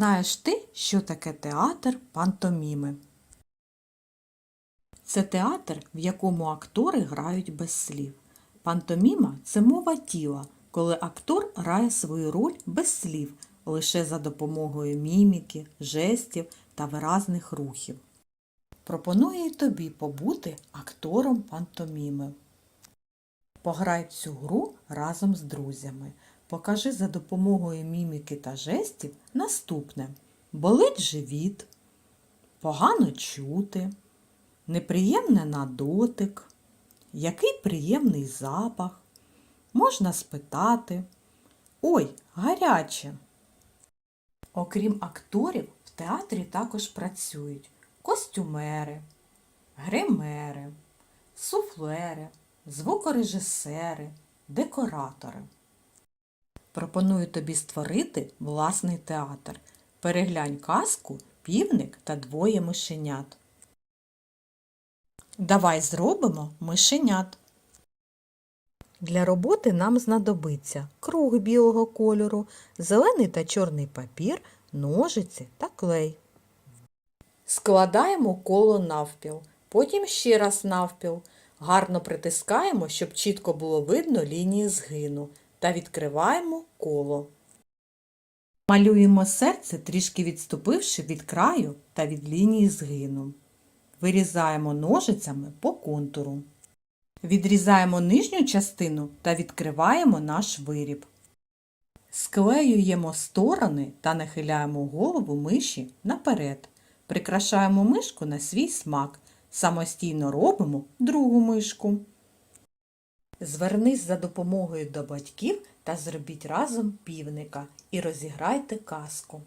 Знаєш ти, що таке театр пантоміми? Це театр, в якому актори грають без слів. Пантоміма це мова тіла, коли актор грає свою роль без слів, лише за допомогою міміки, жестів та виразних рухів. Пропоную й тобі побути актором пантоміми. Пограй цю гру разом з друзями. Покажи за допомогою міміки та жестів наступне. Болить живіт, погано чути, неприємне на дотик, який приємний запах, можна спитати. Ой, гаряче. Окрім акторів, в театрі також працюють костюмери, гримери, суфлери, звукорежисери, декоратори. Пропоную тобі створити власний театр. Переглянь казку Півник та двоє мишенят. Давай зробимо мишенят. Для роботи нам знадобиться круг білого кольору, зелений та чорний папір, ножиці та клей. Складаємо коло навпіл, потім ще раз навпіл. Гарно притискаємо, щоб чітко було видно лінії згину та відкриваємо коло. Малюємо серце, трішки відступивши від краю та від лінії згину. Вирізаємо ножицями по контуру. Відрізаємо нижню частину та відкриваємо наш виріб. Склеюємо сторони та нахиляємо голову миші наперед. Прикрашаємо мишку на свій смак. Самостійно робимо другу мишку. Звернись за допомогою до батьків та зробіть разом півника і розіграйте казку.